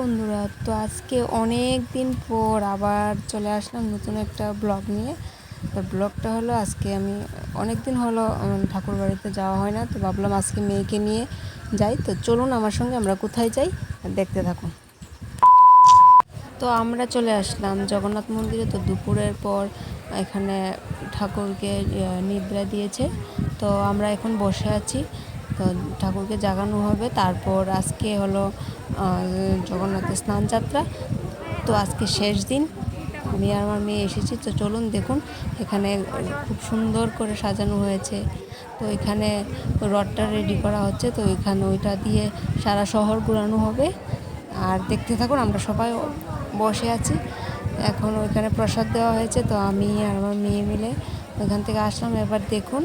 বন্ধুরা, তো আজকে অনেক দিন পর আবার চলে আসলাম নতুন একটা ব্লগ নিয়ে। তো ব্লগটা হলো আজকে আমি, অনেক দিন হলো ঠাকুর বাড়িতে যাওয়া হয় না, তো ভাবলাম আজকে মেয়েকে নিয়ে যাই। তো চলুন আমার সঙ্গে, আমরা কোথায় যাই দেখতে থাকুন। তো আমরা চলে আসলাম জগন্নাথ মন্দিরে। তো দুপুরের পর এখানে ঠাকুরকে নিদ্রা দিয়েছে। তো আমরা এখন বসে আছি। তো ঠাকুরকে জাগানো হবে। তারপর আজকে হলো জগন্নাথের স্নান যাত্রা তো আজকে শেষ দিন। আমি আর আমার মেয়ে এসেছি, তো চলুন দেখুন। এখানে খুব সুন্দর করে সাজানো হয়েছে। তো এখানে রডটা রেডি করা হচ্ছে, তো এখানে ওইটা দিয়ে সারা শহর ঘোরানো হবে। আর দেখতে থাকুন, আমরা সবাই বসে আছি। এখন ওইখানে প্রসাদ দেওয়া হয়েছে, তো আমি আর আমার মেয়ে মিলে ওইখান থেকে আসলাম। এবার দেখুন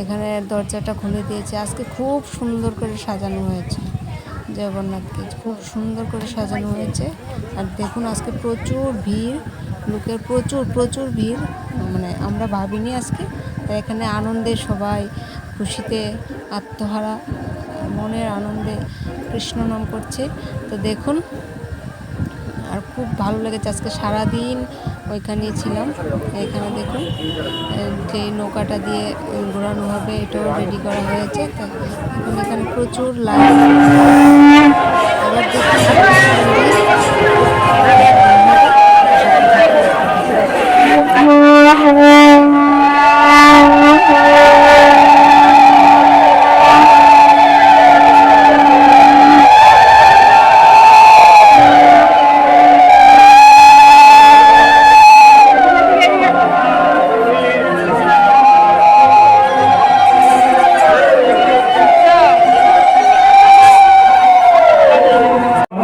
এখানে দরজাটা খুলে দিয়েছে। আজকে খুব সুন্দর করে সাজানো হয়েছে জগন্নাথকে। খুব সুন্দর করে সাজানো হয়েছে। আর দেখুন, আজকে প্রচুর ভিড়, লোকের প্রচুর প্রচুর ভিড়। মানে আমরা ভাবিনি আজকে, তাই এখানে আনন্দে সবাই খুশিতে আত্মহারা, মনের আনন্দে কৃষ্ণ নাম করছে। তো দেখুন খুব ভালো লেগেছে। আজকে সারাদিন ওইখানে ছিলাম। এখানে দেখুন যে নৌকাটা দিয়ে ঘোরানো হবে, এটাও রেডি করা হয়েছে। এখন এখানে প্রচুর লাইট আবার দেখুন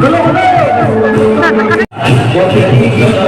What you need to know.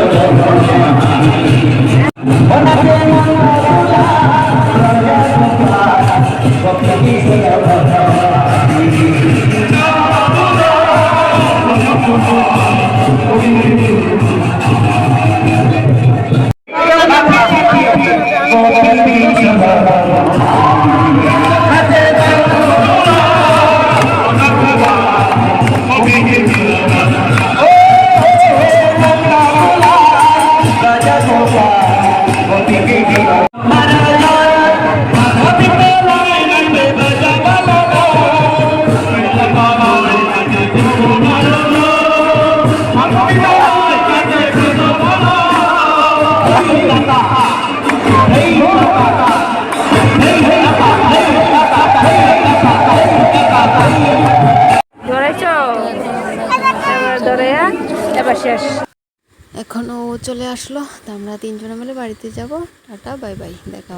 এখনও ও চলে আসলো তা আমরা তিনজনে মিলে বাড়িতে যাব টাটা বাই বাই দেখা।